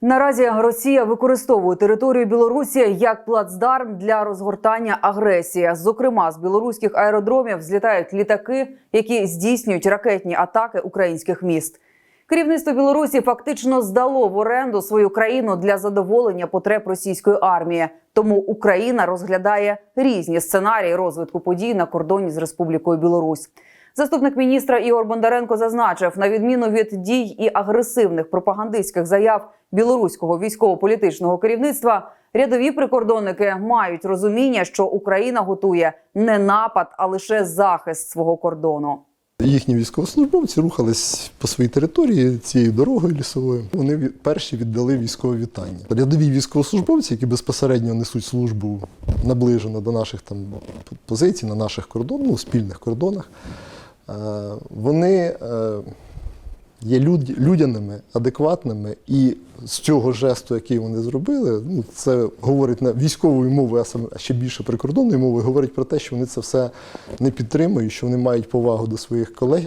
Наразі Росія використовує територію Білорусі як плацдарм для розгортання агресії. Зокрема, з білоруських аеродромів злітають літаки, які здійснюють ракетні атаки українських міст. Керівництво Білорусі фактично здало в оренду свою країну для задоволення потреб російської армії. Тому Україна розглядає різні сценарії розвитку подій на кордоні з Республікою Білорусь. Заступник міністра Ігор Бондаренко зазначив, на відміну від дій і агресивних пропагандистських заяв білоруського військово-політичного керівництва, рядові прикордонники мають розуміння, що Україна готує не напад, а лише захист свого кордону. Їхні військовослужбовці рухались по своїй території цією дорогою лісовою. Вони перші віддали військове вітання. Рядові військовослужбовці, які безпосередньо несуть службу наближено до наших там позицій, на наших кордонах, ну, спільних кордонах, вони е, є людяними, адекватними, і з цього жесту, який вони зробили, ну це говорить на військовою мовою, а саме ще більше прикордонною мовою, говорить про те, що вони це все не підтримують, що вони мають повагу до своїх колег.